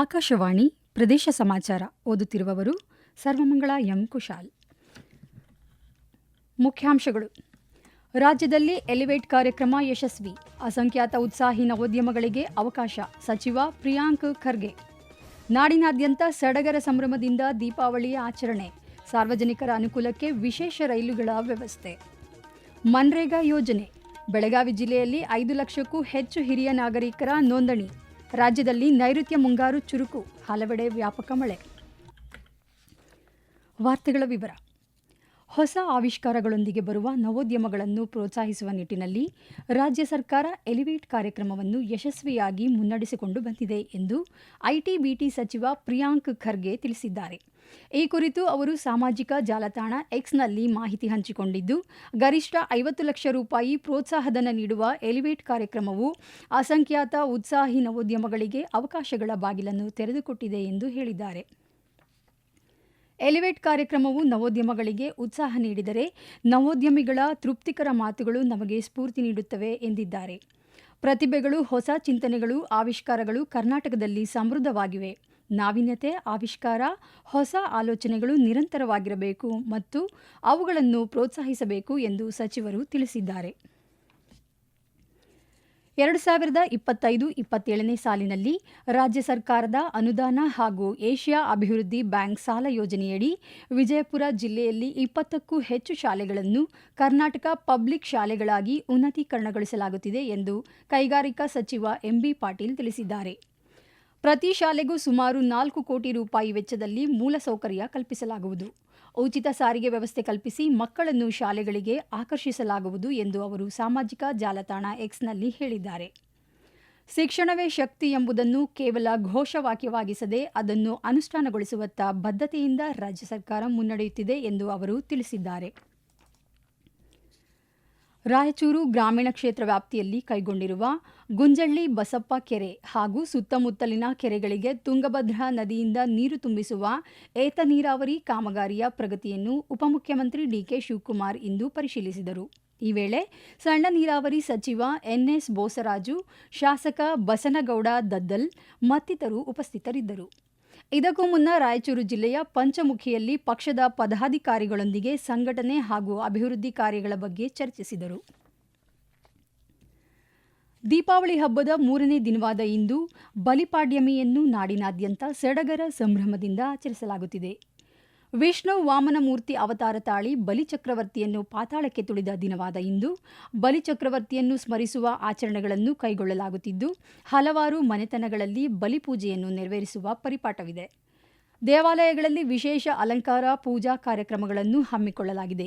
ಆಕಾಶವಾಣಿ ಪ್ರದೇಶ ಸಮಾಚಾರ ಓದುತ್ತಿರುವವರು ಸರ್ವಮಂಗಳ ಎಂ ಕುಶಾಲ್. ಮುಖ್ಯಾಂಶಗಳು. ರಾಜ್ಯದಲ್ಲಿ ಎಲಿವೇಟ್ ಕಾರ್ಯಕ್ರಮ ಯಶಸ್ವಿ. ಅಸಂಖ್ಯಾತ ಉತ್ಸಾಹಿ ನವೋದ್ಯಮಗಳಿಗೆ ಅವಕಾಶ. ಸಚಿವ ಪ್ರಿಯಾಂಕ್ ಖರ್ಗೆ. ನಾಡಿನಾದ್ಯಂತ ಸಡಗರ ಸಂಭ್ರಮದಿಂದ ದೀಪಾವಳಿ ಆಚರಣೆ. ಸಾರ್ವಜನಿಕರ ಅನುಕೂಲಕ್ಕೆ ವಿಶೇಷ ರೈಲುಗಳ ವ್ಯವಸ್ಥೆ. ಮನ್ರೇಗಾ ಯೋಜನೆ. ಬೆಳಗಾವಿ ಜಿಲ್ಲೆಯಲ್ಲಿ ಐದು ಲಕ್ಷಕ್ಕೂ ಹೆಚ್ಚು ಹಿರಿಯ ನಾಗರಿಕರ ನೋಂದಣಿ. ರಾಜ್ಯದಲ್ಲಿ ನೈಋತ್ಯ ಮುಂಗಾರು ಚುರುಕು, ಹಲವೆಡೆ ವ್ಯಾಪಕ ಮಳೆ. ವಾರ್ತೆಗಳ ವಿವರ. ಹೊಸ ಆವಿಷ್ಕಾರಗಳೊಂದಿಗೆ ಬರುವ ನವೋದ್ಯಮಗಳನ್ನು ಪ್ರೋತ್ಸಾಹಿಸುವ ನಿಟ್ಟಿನಲ್ಲಿ ರಾಜ್ಯ ಸರ್ಕಾರ ಎಲಿವೇಟ್ ಕಾರ್ಯಕ್ರಮವನ್ನು ಯಶಸ್ವಿಯಾಗಿ ಮುನ್ನಡೆಸಿಕೊಂಡು ಬಂದಿದೆ ಎಂದು ಐಟಿ ಬಿಟಿ ಸಚಿವ ಪ್ರಿಯಾಂಕ್ ಖರ್ಗೆ ತಿಳಿಸಿದ್ದಾರೆ. ಈ ಕುರಿತು ಅವರು ಸಾಮಾಜಿಕ ಜಾಲತಾಣ ಎಕ್ಸ್ನಲ್ಲಿ ಮಾಹಿತಿ ಹಂಚಿಕೊಂಡಿದ್ದು, ಗರಿಷ್ಠ ಐವತ್ತು ಲಕ್ಷ ರೂಪಾಯಿ ಪ್ರೋತ್ಸಾಹಧನ ನೀಡುವ ಎಲಿವೇಟ್ ಕಾರ್ಯಕ್ರಮವು ಅಸಂಖ್ಯಾತ ಉತ್ಸಾಹಿ ನವೋದ್ಯಮಗಳಿಗೆ ಅವಕಾಶಗಳ ಬಾಗಿಲನ್ನು ತೆರೆದುಕೊಟ್ಟಿದೆ ಎಂದು ಹೇಳಿದ್ದಾರೆ. ಎಲಿವೇಟ್ ಕಾರ್ಯಕ್ರಮವು ನವೋದ್ಯಮಗಳಿಗೆ ಉತ್ಸಾಹ ನೀಡಿದರೆ ನವೋದ್ಯಮಿಗಳ ತೃಪ್ತಿಕರ ಮಾತುಗಳು ನಮಗೆ ಸ್ಫೂರ್ತಿ ನೀಡುತ್ತವೆ ಎಂದಿದ್ದಾರೆ. ಪ್ರತಿಭೆಗಳು, ಹೊಸ ಚಿಂತನೆಗಳು, ಆವಿಷ್ಕಾರಗಳು ಕರ್ನಾಟಕದಲ್ಲಿ ಸಮೃದ್ಧವಾಗಿವೆ. ನಾವೀನ್ಯತೆ, ಆವಿಷ್ಕಾರ, ಹೊಸ ಆಲೋಚನೆಗಳು ನಿರಂತರವಾಗಿರಬೇಕು ಮತ್ತು ಅವುಗಳನ್ನು ಪ್ರೋತ್ಸಾಹಿಸಬೇಕು ಎಂದು ಸಚಿವರು ತಿಳಿಸಿದ್ದಾರೆ. ಎರಡು ಸಾವಿರದ ಇಪ್ಪತ್ತೈದು, ಇಪ್ಪತ್ತೇಳನೇ ಸಾಲಿನಲ್ಲಿ ರಾಜ್ಯ ಸರ್ಕಾರದ ಅನುದಾನ ಹಾಗೂ ಏಷ್ಯಾ ಅಭಿವೃದ್ಧಿ ಬ್ಯಾಂಕ್ ಸಾಲ ಯೋಜನೆಯಡಿ ವಿಜಯಪುರ ಜಿಲ್ಲೆಯಲ್ಲಿ ಇಪ್ಪತ್ತಕ್ಕೂ ಹೆಚ್ಚು ಶಾಲೆಗಳನ್ನು ಕರ್ನಾಟಕ ಪಬ್ಲಿಕ್ ಶಾಲೆಗಳಾಗಿ ಉನ್ನತೀಕರಣಗೊಳಿಸಲಾಗುತ್ತಿದೆ ಎಂದು ಕೈಗಾರಿಕಾ ಸಚಿವ ಎಂಬಿ ಪಾಟೀಲ್ ತಿಳಿಸಿದ್ದಾರೆ. ಪ್ರತಿ ಶಾಲೆಗೂ ಸುಮಾರು ನಾಲ್ಕು ಕೋಟಿ ರೂಪಾಯಿ ವೆಚ್ಚದಲ್ಲಿ ಮೂಲಸೌಕರ್ಯ ಕಲ್ಪಿಸಲಾಗುವುದು. ಉಚಿತ ಸಾರಿಗೆ ವ್ಯವಸ್ಥೆ ಕಲ್ಪಿಸಿ ಮಕ್ಕಳನ್ನು ಶಾಲೆಗಳಿಗೆ ಆಕರ್ಷಿಸಲಾಗುವುದು ಎಂದು ಅವರು ಸಾಮಾಜಿಕ ಜಾಲತಾಣ ಎಕ್ಸ್ನಲ್ಲಿ ಹೇಳಿದ್ದಾರೆ. ಶಿಕ್ಷಣವೇ ಶಕ್ತಿ ಎಂಬುದನ್ನು ಕೇವಲ ಘೋಷವಾಕ್ಯವಾಗಿಸದೆ ಅದನ್ನು ಅನುಷ್ಠಾನಗೊಳಿಸುವತ್ತ ಬದ್ಧತೆಯಿಂದ ರಾಜ್ಯ ಸರ್ಕಾರ ಮುನ್ನಡೆಯುತ್ತಿದೆ ಎಂದು ಅವರು ತಿಳಿಸಿದ್ದಾರೆ. ರಾಯಚೂರು ಗ್ರಾಮೀಣ ಕ್ಷೇತ್ರ ವ್ಯಾಪ್ತಿಯಲ್ಲಿ ಕೈಗೊಂಡಿರುವ ಗುಂಜಳ್ಳಿ ಬಸಪ್ಪ ಕೆರೆ ಹಾಗೂ ಸುತ್ತಮುತ್ತಲಿನ ಕೆರೆಗಳಿಗೆ ತುಂಗಭದ್ರಾ ನದಿಯಿಂದ ನೀರು ತುಂಬಿಸುವ ಏತ ನೀರಾವರಿ ಕಾಮಗಾರಿಯ ಪ್ರಗತಿಯನ್ನು ಉಪಮುಖ್ಯಮಂತ್ರಿ ಡಿಕೆ ಶಿವಕುಮಾರ್ ಇಂದು ಪರಿಶೀಲಿಸಿದರು. ಈ ವೇಳೆ ಸಣ್ಣ ನೀರಾವರಿ ಸಚಿವ ಎನ್ಎಸ್ ಬೋಸರಾಜು, ಶಾಸಕ ಬಸನಗೌಡ ದದ್ದಲ್ ಮತ್ತಿತರು ಉಪಸ್ಥಿತರಿದ್ದರು. ಇದಕ್ಕೂ ಮುನ್ನ ರಾಯಚೂರು ಜಿಲ್ಲೆಯ ಪಂಚಮುಖಿಯಲ್ಲಿ ಪಕ್ಷದ ಪದಾಧಿಕಾರಿಗಳೊಂದಿಗೆ ಸಂಘಟನೆ ಹಾಗೂ ಅಭಿವೃದ್ಧಿ ಕಾರ್ಯಗಳ ಬಗ್ಗೆ ಚರ್ಚಿಸಿದರು. ದೀಪಾವಳಿ ಹಬ್ಬದ ಮೂರನೇ ದಿನವಾದ ಇಂದು ಬಲಿಪಾಡ್ಯಮಿಯನ್ನು ನಾಡಿನಾದ್ಯಂತ ಸಡಗರ ಸಂಭ್ರಮದಿಂದ ಆಚರಿಸಲಾಗುತ್ತಿದೆ. ವಿಷ್ಣು ವಾಮನಮೂರ್ತಿ ಅವತಾರ ತಾಳಿ ಬಲಿಚಕ್ರವರ್ತಿಯನ್ನು ಪಾತಾಳಕ್ಕೆ ತುಳಿದ ದಿನವಾದ ಇಂದು ಬಲಿಚಕ್ರವರ್ತಿಯನ್ನು ಸ್ಮರಿಸುವ ಆಚರಣೆಗಳನ್ನು ಕೈಗೊಳ್ಳಲಾಗುತ್ತಿದ್ದು, ಹಲವಾರು ಮನೆತನಗಳಲ್ಲಿ ಬಲಿಪೂಜೆಯನ್ನು ನೆರವೇರಿಸುವ ಪರಿಪಾಠವಿದೆ. ದೇವಾಲಯಗಳಲ್ಲಿ ವಿಶೇಷ ಅಲಂಕಾರ, ಪೂಜಾ ಕಾರ್ಯಕ್ರಮಗಳನ್ನು ಹಮ್ಮಿಕೊಳ್ಳಲಾಗಿದೆ.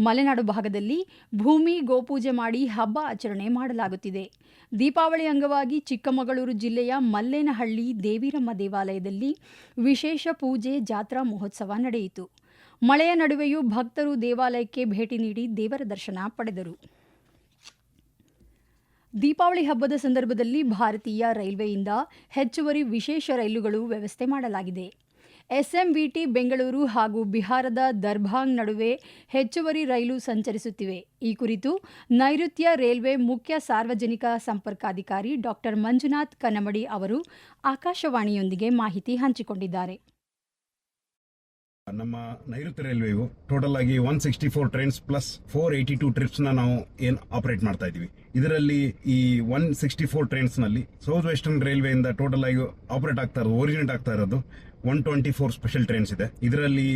ಮಲೆನಾಡು ಭಾಗದಲ್ಲಿ ಭೂಮಿ ಗೋಪೂಜೆ ಮಾಡಿ ಹಬ್ಬ ಆಚರಣೆ ಮಾಡಲಾಗುತ್ತಿದೆ. ದೀಪಾವಳಿ ಅಂಗವಾಗಿ ಚಿಕ್ಕಮಗಳೂರು ಜಿಲ್ಲೆಯ ಮಲ್ಲೇನಹಳ್ಳಿ ದೇವಿರಮ್ಮ ದೇವಾಲಯದಲ್ಲಿ ವಿಶೇಷ ಪೂಜೆ, ಜಾತ್ರಾ ಮಹೋತ್ಸವ ನಡೆಯಿತು. ಮಳೆಯ ನಡುವೆಯೂ ಭಕ್ತರು ದೇವಾಲಯಕ್ಕೆ ಭೇಟಿ ನೀಡಿ ದೇವರ ದರ್ಶನ ಪಡೆದರು. ದೀಪಾವಳಿ ಹಬ್ಬದ ಸಂದರ್ಭದಲ್ಲಿ ಭಾರತೀಯ ರೈಲ್ವೆಯಿಂದ ಹೆಚ್ಚುವರಿ ವಿಶೇಷ ರೈಲುಗಳು ವ್ಯವಸ್ಥೆ ಮಾಡಲಾಗಿದೆ. ಎಸ್ಎಂವಿಟಿ ಬೆಂಗಳೂರು ಹಾಗೂ ಬಿಹಾರದ ದರ್ಭಾಂಗ್ ನಡುವೆ ಹೆಚ್ಚುವರಿ ರೈಲು ಸಂಚರಿಸುತ್ತಿವೆ. ಈ ಕುರಿತು ನೈಋತ್ಯ ರೈಲ್ವೆ ಮುಖ್ಯ ಸಾರ್ವಜನಿಕ ಸಂಪರ್ಕಾಧಿಕಾರಿ ಡಾಕ್ಟರ್ ಮಂಜುನಾಥ್ ಕನ್ನಮಡಿ ಅವರು ಆಕಾಶವಾಣಿಯೊಂದಿಗೆ ಮಾಹಿತಿ ಹಂಚಿಕೊಂಡಿದ್ದಾರೆ. ನಮ್ಮ ನೈಋತ್ಯ ರೈಲ್ವೆ ಟೋಟಲ್ ಆಗಿ one sixty four trains plus four eighty two ಟ್ರಿಪ್ಸ್ನ ನಾವು ಏನ್ ಆಪರೇಟ್ ಮಾಡ್ತಾ ಇದೀವಿ ಇದರಲ್ಲಿ ಈ ಒನ್ ಸಿಕ್ಸ್ಟಿ ಫೋರ್ ಟ್ರೈನ್ಸ್ನಲ್ಲಿ ಸೌತ್ ವೆಸ್ಟರ್ನ್ ರೈಲ್ವೆ ಇಂದ ಟೋಟಲ್ ಆಗಿ ಆಪರೇಟ್ ಆಗ್ತಾ ಇರೋದು ಒರಿಜಿನೇಟ್ ಆಗ್ತಾ ಇರೋದು one twenty four special trains ಇದೆ. ಇದರಲ್ಲಿ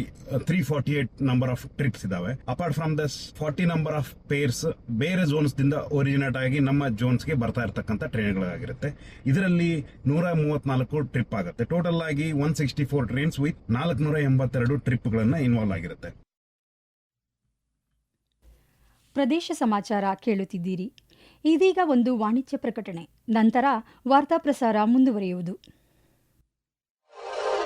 three forty eight number of trips ಇದಾವೆ. Apart from this forty number of pairs ಬೇರೆ ಝೋನ್ಸ್ ದಿಂದ ಒರಿಜಿನೇಟ್ ಆಗಿ ನಮ್ಮ ಝೋನ್ಸ್ಗೆ ಬರ್ತಾ ಇರತಕ್ಕಂಥ ಟ್ರೈನ್ಗಳಾಗಿರುತ್ತೆ ಇದರಲ್ಲಿ ನೂರ ಮೂವತ್ನಾಲ್ಕು ಟ್ರಿಪ್ ಆಗುತ್ತೆ. ಟೋಟಲ್ ಆಗಿ one sixty four trains with ನಾಲ್ಕುನೂರ ಎಂಬತ್ತೆರಡು ಟ್ರಿಪ್ಗಳನ್ನ ಇನ್ವಾಲ್ವ್ ಆಗಿರುತ್ತೆ. ಪ್ರದೇಶ ಸಮಾಚಾರ ಕೇಳುತ್ತಿದ್ದೀರಿ. ಇದೀಗ ಒಂದು ವಾಣಿಜ್ಯ ಪ್ರಕಟಣೆ. ನಂತರ ವಾರ್ತಾ ಪ್ರಸಾರ ಮುಂದುವರಿಯುವುದು.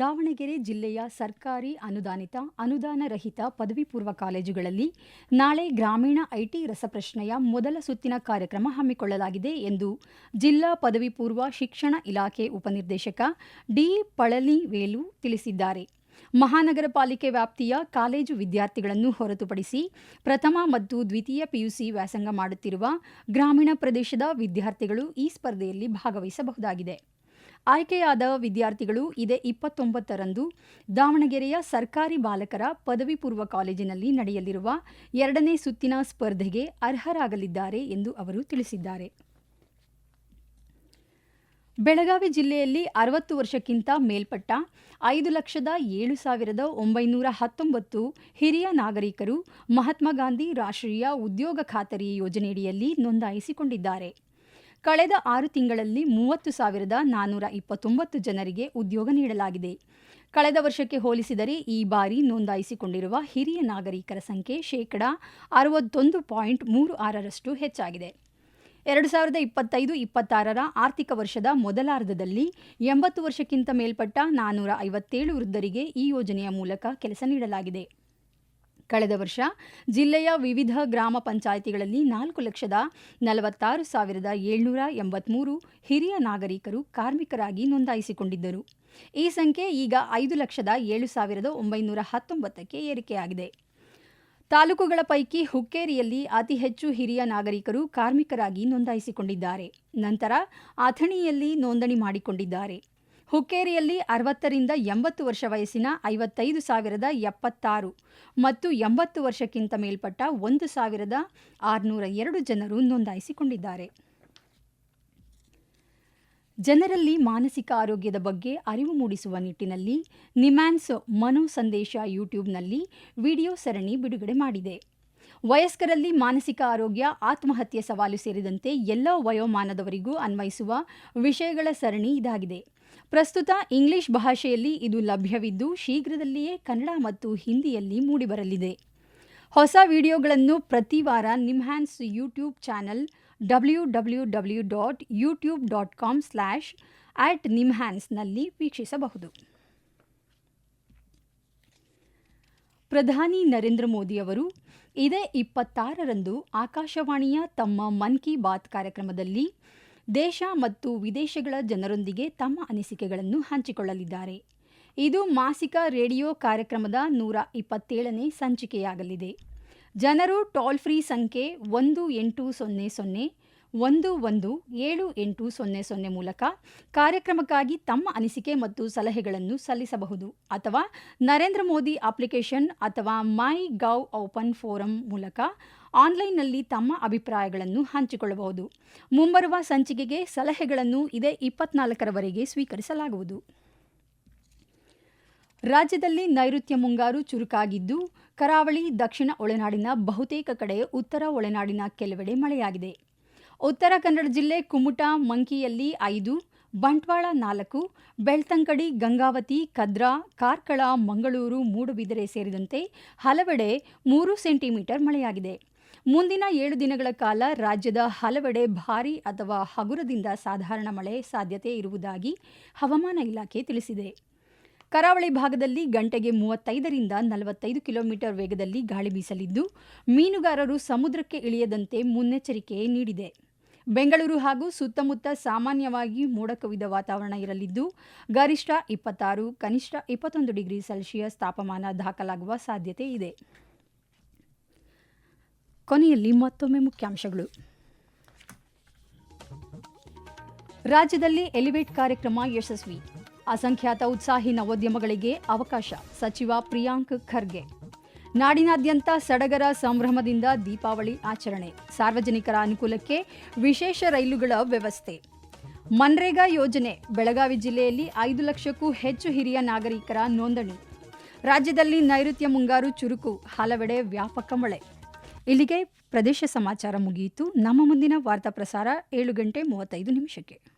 ದಾವಣಗೆರೆ ಜಿಲ್ಲೆಯ ಸರ್ಕಾರಿ ಅನುದಾನಿತ ಅನುದಾನ ರಹಿತ ಪದವಿ ಪೂರ್ವ ಕಾಲೇಜುಗಳಲ್ಲಿ ನಾಳೆ ಗ್ರಾಮೀಣ ಐಟಿ ರಸಪ್ರಶ್ನೆಯ ಮೊದಲ ಸುತ್ತಿನ ಕಾರ್ಯಕ್ರಮ ಹಮ್ಮಿಕೊಳ್ಳಲಾಗಿದೆ ಎಂದು ಜಿಲ್ಲಾ ಪದವಿ ಪೂರ್ವ ಶಿಕ್ಷಣ ಇಲಾಖೆ ಉಪನಿರ್ದೇಶಕ ಡಿ ಪಳನಿವೇಲು ತಿಳಿಸಿದ್ದಾರೆ. ಮಹಾನಗರ ಪಾಲಿಕೆ ವ್ಯಾಪ್ತಿಯ ಕಾಲೇಜು ವಿದ್ಯಾರ್ಥಿಗಳನ್ನು ಹೊರತುಪಡಿಸಿ ಪ್ರಥಮ ಮತ್ತು ದ್ವಿತೀಯ ಪಿಯುಸಿ ವ್ಯಾಸಂಗ ಮಾಡುತ್ತಿರುವ ಗ್ರಾಮೀಣ ಪ್ರದೇಶದ ವಿದ್ಯಾರ್ಥಿಗಳು ಈ ಸ್ಪರ್ಧೆಯಲ್ಲಿ ಭಾಗವಹಿಸಬಹುದಾಗಿದೆ. ಆಯ್ಕೆಯಾದ ವಿದ್ಯಾರ್ಥಿಗಳು ಇದೇ ಇಪ್ಪತ್ತೊಂಬತ್ತರಂದು ದಾವಣಗೆರೆಯ ಸರ್ಕಾರಿ ಬಾಲಕರ ಪದವಿ ಪೂರ್ವ ಕಾಲೇಜಿನಲ್ಲಿ ನಡೆಯಲಿರುವ ಎರಡನೇ ಸುತ್ತಿನ ಸ್ಪರ್ಧೆಗೆ ಅರ್ಹರಾಗಲಿದ್ದಾರೆ ಎಂದು ಅವರು ತಿಳಿಸಿದ್ದಾರೆ. ಬೆಳಗಾವಿ ಜಿಲ್ಲೆಯಲ್ಲಿ ಅರವತ್ತು ವರ್ಷಕ್ಕಿಂತ ಮೇಲ್ಪಟ್ಟ ಐದು ಲಕ್ಷದ ಏಳು ಸಾವಿರದ ಒಂಬೈನೂರ ಹತ್ತೊಂಬತ್ತು ಹಿರಿಯ ನಾಗರಿಕರು ಮಹಾತ್ಮ ಗಾಂಧಿ ರಾಷ್ಟ್ರೀಯ ಉದ್ಯೋಗ ಖಾತರಿ ಯೋಜನೆಯಡಿಯಲ್ಲಿ ನೋಂದಾಯಿಸಿಕೊಂಡಿದ್ದಾರೆ. ಕಳೆದ ಆರು ತಿಂಗಳಲ್ಲಿ ಮೂವತ್ತು ಸಾವಿರದ ನಾನ್ನೂರ ಇಪ್ಪತ್ತೊಂಬತ್ತು ಜನರಿಗೆ ಉದ್ಯೋಗ ನೀಡಲಾಗಿದೆ. ಕಳೆದ ವರ್ಷಕ್ಕೆ ಹೋಲಿಸಿದರೆ ಈ ಬಾರಿ ನೋಂದಾಯಿಸಿಕೊಂಡಿರುವ ಹಿರಿಯ ನಾಗರಿಕರ ಸಂಖ್ಯೆ ಶೇಕಡ ಅರವತ್ತೊಂದು ಪಾಯಿಂಟ್ ಮೂರು ಆರರಷ್ಟು ಹೆಚ್ಚಾಗಿದೆ. ಎರಡು ಸಾವಿರದ ಇಪ್ಪತ್ತೈದು ಇಪ್ಪತ್ತಾರರ ಆರ್ಥಿಕ ವರ್ಷದ ಮೊದಲಾರ್ಧದಲ್ಲಿ ಎಂಬತ್ತು ವರ್ಷಕ್ಕಿಂತ ಮೇಲ್ಪಟ್ಟ ನಾನ್ನೂರ ಐವತ್ತೇಳು ವೃದ್ಧರಿಗೆ ಈ ಯೋಜನೆಯ ಮೂಲಕ ಕೆಲಸ ನೀಡಲಾಗಿದೆ. ಕಳೆದ ವರ್ಷ ಜಿಲ್ಲೆಯ ವಿವಿಧ ಗ್ರಾಮ ಪಂಚಾಯಿತಿಗಳಲ್ಲಿ ನಾಲ್ಕು ಲಕ್ಷದ ನಲವತ್ತಾರು ಸಾವಿರದ ಏಳ್ನೂರ ಎಂಬತ್ಮೂರು ಹಿರಿಯ ನಾಗರಿಕರು ಕಾರ್ಮಿಕರಾಗಿ ನೋಂದಾಯಿಸಿಕೊಂಡಿದ್ದರು. ಈ ಸಂಖ್ಯೆ ಈಗ ಐದು ಲಕ್ಷದ ಏಳು ಸಾವಿರದ ಒಂಬೈನೂರ ಹತ್ತೊಂಬತ್ತಕ್ಕೆ ಏರಿಕೆಯಾಗಿದೆ. ತಾಲೂಕುಗಳ ಪೈಕಿ ಹುಕ್ಕೇರಿಯಲ್ಲಿ ಅತಿ ಹೆಚ್ಚು ಹಿರಿಯ ನಾಗರಿಕರು ಕಾರ್ಮಿಕರಾಗಿ ನೋಂದಾಯಿಸಿಕೊಂಡಿದ್ದಾರೆ. ನಂತರ ಅಥಣಿಯಲ್ಲಿ ನೋಂದಣಿ ಮಾಡಿಕೊಂಡಿದ್ದಾರೆ. ಹುಕ್ಕೇರಿಯಲ್ಲಿ ಅರವತ್ತರಿಂದ ಎಂಬತ್ತು ವರ್ಷ ವಯಸ್ಸಿನ ಐವತ್ತೈದು ಸಾವಿರದ ಎಪ್ಪತ್ತಾರು ಮತ್ತು ಎಂಬತ್ತು ವರ್ಷಕ್ಕಿಂತ ಮೇಲ್ಪಟ್ಟ ಒಂದು ಸಾವಿರದ ಆರುನೂರ ಎರಡು ಜನರು ನೋಂದಾಯಿಸಿಕೊಂಡಿದ್ದಾರೆ. ಜನರಲ್ಲಿ ಮಾನಸಿಕ ಆರೋಗ್ಯದ ಬಗ್ಗೆ ಅರಿವು ಮೂಡಿಸುವ ನಿಟ್ಟಿನಲ್ಲಿ ನಿಮ್ಯಾನ್ಸ್ ಮನೋ ಸಂದೇಶ ಯೂಟ್ಯೂಬ್ನಲ್ಲಿ ವಿಡಿಯೋ ಸರಣಿ ಬಿಡುಗಡೆ ಮಾಡಿದೆ. ವಯಸ್ಕರಲ್ಲಿ ಮಾನಸಿಕ ಆರೋಗ್ಯ, ಆತ್ಮಹತ್ಯೆ ಸವಾಲು ಸೇರಿದಂತೆ ಎಲ್ಲ ವಯೋಮಾನದವರಿಗೂ ಅನ್ವಯಿಸುವ ವಿಷಯಗಳ ಸರಣಿ ಇದಾಗಿದೆ. ಪ್ರಸ್ತುತ ಇಂಗ್ಲಿಷ್ ಭಾಷೆಯಲ್ಲಿ ಇದು ಲಭ್ಯವಿದ್ದು ಶೀಘ್ರದಲ್ಲಿಯೇ ಕನ್ನಡ ಮತ್ತು ಹಿಂದಿಯಲ್ಲಿ ಮೂಡಿಬರಲಿದೆ. ಹೊಸ ವಿಡಿಯೋಗಳನ್ನು ಪ್ರತಿ ವಾರ NIMHANS YouTube channel W W W dot YouTube dot com slash at ನಿಮ್ಹ್ಯಾನ್ಸ್ನಲ್ಲಿ ವೀಕ್ಷಿಸಬಹುದು. ಪ್ರಧಾನಿ ನರೇಂದ್ರ ಮೋದಿ ಅವರು ಇದೇ ಇಪ್ಪತ್ತಾರರಂದು ಆಕಾಶವಾಣಿಯ ತಮ್ಮ ಮನ್ ಕಿ ಬಾತ್ ಕಾರ್ಯಕ್ರಮದಲ್ಲಿ ದೇಶ ಮತ್ತು ವಿದೇಶಗಳ ಜನರೊಂದಿಗೆ ತಮ್ಮ ಅನಿಸಿಕೆಗಳನ್ನು ಹಂಚಿಕೊಳ್ಳಲಿದ್ದಾರೆ. ಇದು ಮಾಸಿಕ ರೇಡಿಯೋ ಕಾರ್ಯಕ್ರಮದ ನೂರ ಇಪ್ಪತ್ತೇಳನೇ ಸಂಚಿಕೆಯಾಗಲಿದೆ. ಜನರು ಟೋಲ್ ಫ್ರೀ ಸಂಖ್ಯೆ ಒಂದು ಎಂಟು ಸೊನ್ನೆ ಸೊನ್ನೆ, ಒಂದು ಒಂದು ಏಳು ಎಂಟು ಸೊನ್ನೆ ಸೊನ್ನೆ ಮೂಲಕ ಕಾರ್ಯಕ್ರಮಕ್ಕಾಗಿ ತಮ್ಮ ಅನಿಸಿಕೆ ಮತ್ತು ಸಲಹೆಗಳನ್ನು ಸಲ್ಲಿಸಬಹುದು ಅಥವಾ ನರೇಂದ್ರ ಮೋದಿ ಅಪ್ಲಿಕೇಶನ್ ಅಥವಾ ಮೈ ಗೌ ಓಪನ್ ಫೋರಂ ಮೂಲಕ ಆನ್ಲೈನ್ನಲ್ಲಿ ತಮ್ಮ ಅಭಿಪ್ರಾಯಗಳನ್ನು ಹಂಚಿಕೊಳ್ಳಬಹುದು. ಮುಂಬರುವ ಸಂಚಿಕೆಗೆ ಸಲಹೆಗಳನ್ನು ಇದೇ ಇಪ್ಪತ್ನಾಲ್ಕರವರೆಗೆ ಸ್ವೀಕರಿಸಲಾಗುವುದು. ರಾಜ್ಯದಲ್ಲಿ ನೈಋತ್ಯ ಮುಂಗಾರು ಚುರುಕಾಗಿದ್ದು, ಕರಾವಳಿ, ದಕ್ಷಿಣ ಒಳನಾಡಿನ ಬಹುತೇಕ ಕಡೆ ಉತ್ತರ ಒಳನಾಡಿನ ಕೆಲವೆಡೆ ಮಳೆಯಾಗಿದೆ. ಉತ್ತರ ಕನ್ನಡ ಜಿಲ್ಲೆ ಕುಮುಟಾ, ಮಂಕಿಯಲ್ಲಿ ಐದು, ಬಂಟ್ವಾಳ ನಾಲ್ಕು ಬೆಳ್ತಂಕಡಿ ಗಂಗಾವತಿ, ಕದ್ರಾ, ಕಾರ್ಕಳ, ಮಂಗಳೂರು ಮೂಡುಬಿದಿರೆ ಸೇರಿದಂತೆ ಹಲವೆಡೆ ಮೂರು ಸೆಂಟಿಮೀಟರ್ ಮಳೆಯಾಗಿದೆ. ಮುಂದಿನ ಏಳು ದಿನಗಳ ಕಾಲ ರಾಜ್ಯದ ಹಲವೆಡೆ ಭಾರೀ ಅಥವಾ ಹಗುರದಿಂದ ಸಾಧಾರಣ ಮಳೆ ಸಾಧ್ಯತೆ ಇರುವುದಾಗಿ ಹವಾಮಾನ ಇಲಾಖೆ ತಿಳಿಸಿದೆ. ಕರಾವಳಿ ಭಾಗದಲ್ಲಿ ಗಂಟೆಗೆ ಮೂವತ್ತೈದರಿಂದ ನಲವತ್ತೈದು ಕಿಲೋಮೀಟರ್ ವೇಗದಲ್ಲಿ ಗಾಳಿ ಬೀಸಲಿದ್ದು, ಮೀನುಗಾರರು ಸಮುದ್ರಕ್ಕೆ ಇಳಿಯದಂತೆ ಮುನ್ನೆಚ್ಚರಿಕೆ ನೀಡಿದೆ. ಬೆಂಗಳೂರು ಹಾಗೂ ಸುತ್ತಮುತ್ತ ಸಾಮಾನ್ಯವಾಗಿ ಮೋಡ ಕವಿದ ವಾತಾವರಣ ಇರಲಿದ್ದು, ಗರಿಷ್ಠ ಇಪ್ಪತ್ತಾರು, ಕನಿಷ್ಠ ಇಪ್ಪತ್ತೊಂದು ಡಿಗ್ರಿ ಸೆಲ್ಸಿಯಸ್ ತಾಪಮಾನ ದಾಖಲಾಗುವ ಸಾಧ್ಯತೆ ಇದೆ. ಕೊನೆಯಲ್ಲಿ ಮತ್ತೊಮ್ಮೆ ಮುಖ್ಯಾಂಶಗಳು. ರಾಜ್ಯದಲ್ಲಿ ಎಲಿವೇಟ್ ಕಾರ್ಯಕ್ರಮ ಯಶಸ್ವಿ. ಅಸಂಖ್ಯಾತ ಉತ್ಸಾಹಿ ನವೋದ್ಯಮಗಳಿಗೆ ಅವಕಾಶ, ಸಚಿವ ಪ್ರಿಯಾಂಕ್ ಖರ್ಗೆ. ನಾಡಿನಾದ್ಯಂತ ಸಡಗರ ಸಂಭ್ರಮದಿಂದ ದೀಪಾವಳಿ ಆಚರಣೆ, ಸಾರ್ವಜನಿಕರ ಅನುಕೂಲಕ್ಕೆ ವಿಶೇಷ ರೈಲುಗಳ ವ್ಯವಸ್ಥೆ. ಮನ್ರೇಗಾ ಯೋಜನೆ, ಬೆಳಗಾವಿ ಜಿಲ್ಲೆಯಲ್ಲಿ ಐದು ಲಕ್ಷಕ್ಕೂ ಹೆಚ್ಚು ಹಿರಿಯ ನಾಗರಿಕರ ನೋಂದಣಿ. ರಾಜ್ಯದಲ್ಲಿ ನೈಋತ್ಯ ಮುಂಗಾರು ಚುರುಕು, ಹಲವೆಡೆ ವ್ಯಾಪಕ ಮಳೆ. ಇಲ್ಲಿಗೆ ಪ್ರದೇಶ ಸಮಾಚಾರ ಮುಗಿಯಿತು. ನಮ್ಮ ಮುಂದಿನ ವಾರ್ತಾ ಪ್ರಸಾರ ಏಳು ಗಂಟೆ ಮೂವತ್ತೈದು ನಿಮಿಷಕ್ಕೆ.